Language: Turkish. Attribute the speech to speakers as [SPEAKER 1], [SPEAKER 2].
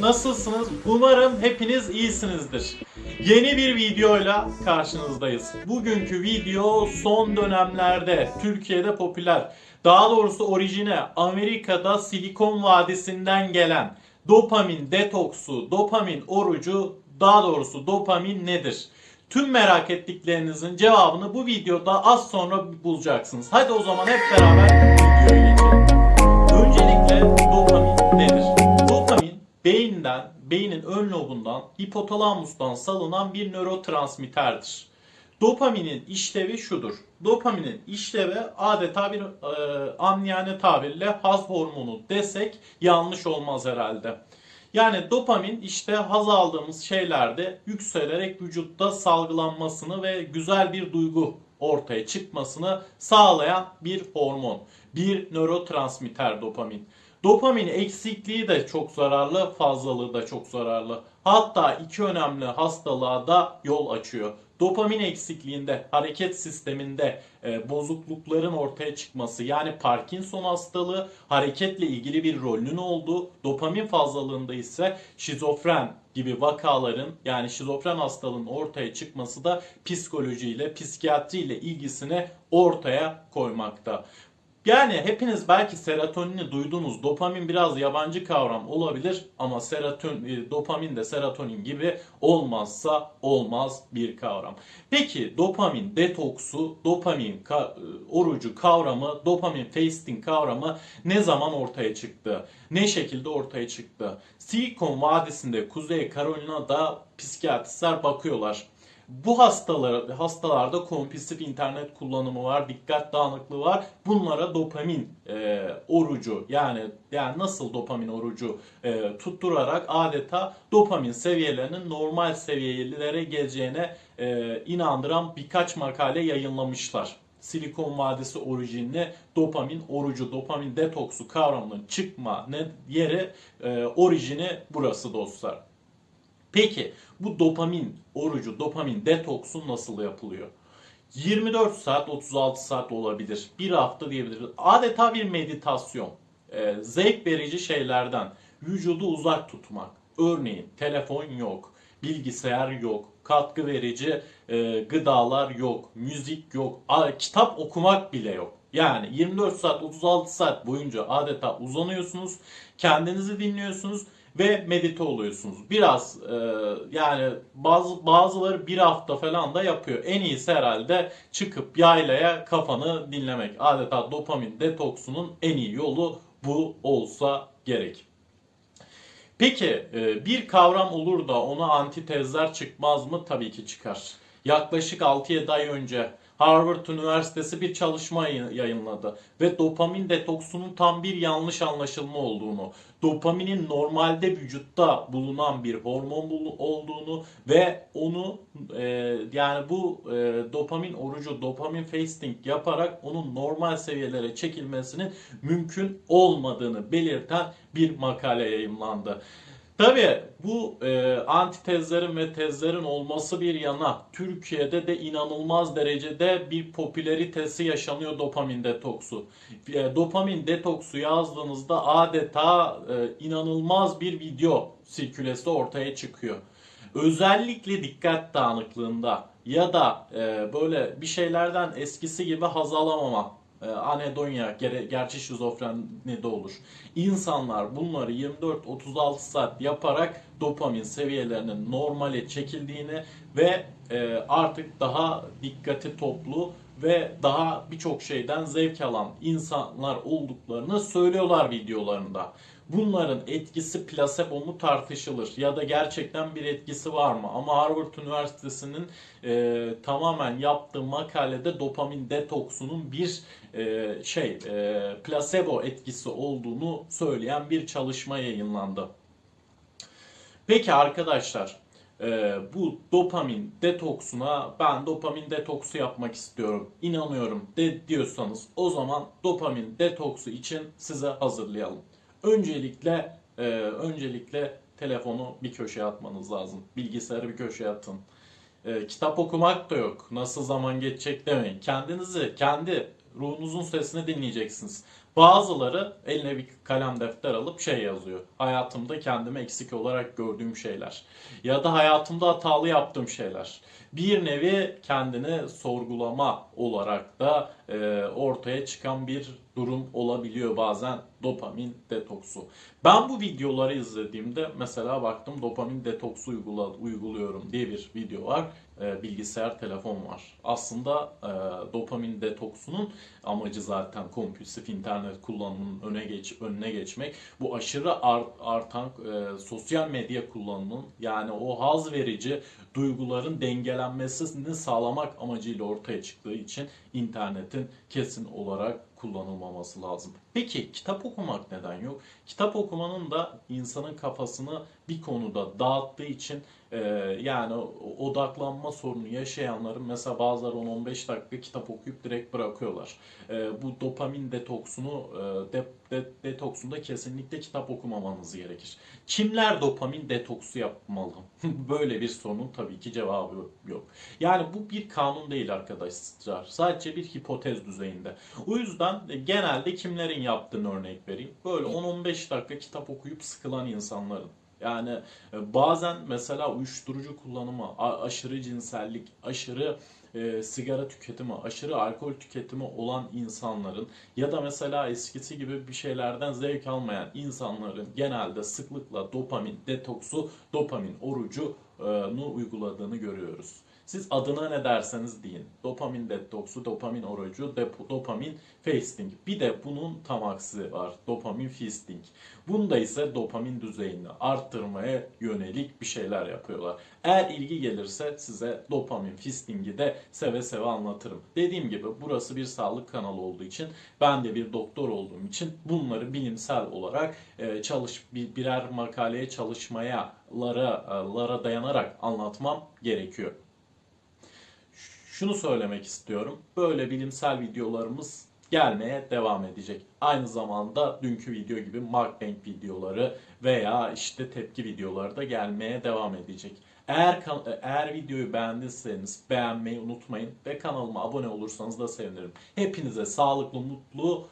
[SPEAKER 1] nasılsınız? Umarım hepiniz iyisinizdir. Yeni bir videoyla karşınızdayız. Bugünkü video son dönemlerde Türkiye'de popüler, daha doğrusu orijine Amerika'da Silikon Vadisi'nden gelen dopamin detoksu, dopamin orucu, daha doğrusu dopamin nedir? Tüm merak ettiklerinizin cevabını bu videoda az sonra bulacaksınız. Hadi o zaman hep beraber videoya geçelim. Beyinden, beynin ön lobundan, hipotalamustan salınan bir nörotransmitterdir. Dopaminin işlevi şudur. Dopaminin işlevi adeta bir e, amniyane tabirle haz hormonu desek yanlış olmaz herhalde. Yani dopamin işte haz aldığımız şeylerde yükselerek vücutta salgılanmasını ve güzel bir duygu ortaya çıkmasını sağlayan bir hormon. Bir nörotransmitter dopamin. Dopamin eksikliği de çok zararlı, fazlalığı da çok zararlı. Hatta iki önemli hastalığa da yol açıyor. Dopamin eksikliğinde hareket sisteminde e, bozuklukların ortaya çıkması yani Parkinson hastalığı hareketle ilgili bir rolünün olduğu, dopamin fazlalığında ise şizofren gibi vakaların yani şizofren hastalığının ortaya çıkması da psikolojiyle, psikiyatriyle ilgisini ortaya koymakta. Yani hepiniz belki serotonini duydunuz. Dopamin biraz yabancı kavram olabilir ama serotonin, dopamin de serotonin gibi olmazsa olmaz bir kavram. Peki dopamin detoksu, dopamin ka- orucu kavramı, dopamin fasting kavramı ne zaman ortaya çıktı? Ne şekilde ortaya çıktı? Silikon Vadisi'nde Kuzey Carolina'da psikiyatristler bakıyorlar. Bu hastalar, hastalarda kompulsif internet kullanımı var, dikkat dağınıklığı var. Bunlara dopamin e, orucu yani yani nasıl dopamin orucu e, tutturarak adeta dopamin seviyelerinin normal seviyelere geleceğine e, inandıran birkaç makale yayınlamışlar. Silikon Vadisi orijinli dopamin orucu, dopamin detoksu kavramının çıkma ne, yeri e, orijini burası dostlar. Peki bu dopamin orucu, dopamin detoksu nasıl yapılıyor? 24 saat, 36 saat olabilir. Bir hafta diyebiliriz. Adeta bir meditasyon. Ee, zevk verici şeylerden vücudu uzak tutmak. Örneğin telefon yok, bilgisayar yok, katkı verici e, gıdalar yok, müzik yok, a- kitap okumak bile yok. Yani 24 saat 36 saat boyunca adeta uzanıyorsunuz, kendinizi dinliyorsunuz ve medite oluyorsunuz. Biraz e, yani bazı bazıları bir hafta falan da yapıyor. En iyisi herhalde çıkıp yaylaya kafanı dinlemek. Adeta dopamin detoksunun en iyi yolu bu olsa gerek. Peki e, bir kavram olur da ona antitezler çıkmaz mı? Tabii ki çıkar. Yaklaşık 6-7 ay önce Harvard Üniversitesi bir çalışma yayın- yayınladı ve dopamin detoksunun tam bir yanlış anlaşılma olduğunu, dopaminin normalde vücutta bulunan bir hormon olduğunu ve onu e, yani bu e, dopamin orucu, dopamin fasting yaparak onun normal seviyelere çekilmesinin mümkün olmadığını belirten bir makale yayımlandı. Tabii bu e, antitezlerin ve tezlerin olması bir yana Türkiye'de de inanılmaz derecede bir popülaritesi yaşanıyor dopamin detoksu. E, dopamin detoksu yazdığınızda adeta e, inanılmaz bir video sirkülesi ortaya çıkıyor. Özellikle dikkat dağınıklığında ya da e, böyle bir şeylerden eskisi gibi haz alamama, e, anedonya, gere, gerçi şizofreni de olur. İnsanlar bunları 24-36 saat yaparak dopamin seviyelerinin normale çekildiğini ve e, artık daha dikkati toplu ve daha birçok şeyden zevk alan insanlar olduklarını söylüyorlar videolarında. Bunların etkisi plasebo mu tartışılır ya da gerçekten bir etkisi var mı? Ama Harvard Üniversitesi'nin e, tamamen yaptığı makalede dopamin detoksunun bir e, şey e, plasebo etkisi olduğunu söyleyen bir çalışma yayınlandı. Peki arkadaşlar e, bu dopamin detoksuna ben dopamin detoksu yapmak istiyorum, inanıyorum de diyorsanız o zaman dopamin detoksu için size hazırlayalım. Öncelikle e, öncelikle telefonu bir köşeye atmanız lazım. Bilgisayarı bir köşeye atın. E, kitap okumak da yok. Nasıl zaman geçecek demeyin. Kendinizi, kendi ruhunuzun sesini dinleyeceksiniz. Bazıları eline bir kalem defter alıp şey yazıyor. Hayatımda kendimi eksik olarak gördüğüm şeyler. Ya da hayatımda hatalı yaptığım şeyler. Bir nevi kendini sorgulama olarak da e, ortaya çıkan bir durum olabiliyor bazen dopamin detoksu. Ben bu videoları izlediğimde mesela baktım dopamin detoksu uygula, uyguluyorum diye bir video var. E, bilgisayar, telefon var. Aslında e, dopamin detoksunun amacı zaten kompulsif internet kullanımının öne geç önüne geçmek. Bu aşırı art, artan e, sosyal medya kullanımının yani o haz verici duyguların dengelenmesini sağlamak amacıyla ortaya çıktığı için internetin kesin olarak kullanılmaması lazım. Peki kitap okumak neden yok? Kitap okumanın da insanın kafasını bir konuda dağıttığı için e, yani odaklanma sorunu yaşayanların mesela bazıları 10-15 dakika kitap okuyup direkt bırakıyorlar. E, bu dopamin detoksunu e, de, de, detoksunda kesinlikle kitap okumamanız gerekir. Kimler dopamin detoksu yapmalı? Böyle bir sorunun tabii ki cevabı yok. Yani bu bir kanun değil arkadaşlar. Sadece bir hipotez düzeyinde. O yüzden genelde kimlerin yaptığını örnek vereyim. Böyle 10-15 dakika kitap okuyup sıkılan insanların. Yani e, bazen mesela uyuşturucu kullanımı, aşırı cinsellik, aşırı e, sigara tüketimi, aşırı alkol tüketimi olan insanların ya da mesela eskisi gibi bir şeylerden zevk almayan insanların genelde sıklıkla dopamin detoksu, dopamin orucunu uyguladığını görüyoruz. Siz adına ne derseniz deyin. Dopamin detoksu, dopamin orucu, dopamin fasting. Bir de bunun tam aksi var. Dopamin feasting. Bunda ise dopamin düzeyini arttırmaya yönelik bir şeyler yapıyorlar. Eğer ilgi gelirse size dopamin feasting'i de seve seve anlatırım. Dediğim gibi burası bir sağlık kanalı olduğu için ben de bir doktor olduğum için bunları bilimsel olarak e, çalış bir- birer makaleye çalışmaya lara, lara dayanarak anlatmam gerekiyor. Şunu söylemek istiyorum. Böyle bilimsel videolarımız gelmeye devam edecek. Aynı zamanda dünkü video gibi mukbang videoları veya işte tepki videoları da gelmeye devam edecek. Eğer eğer videoyu beğendiyseniz beğenmeyi unutmayın ve kanalıma abone olursanız da sevinirim. Hepinize sağlıklı, mutlu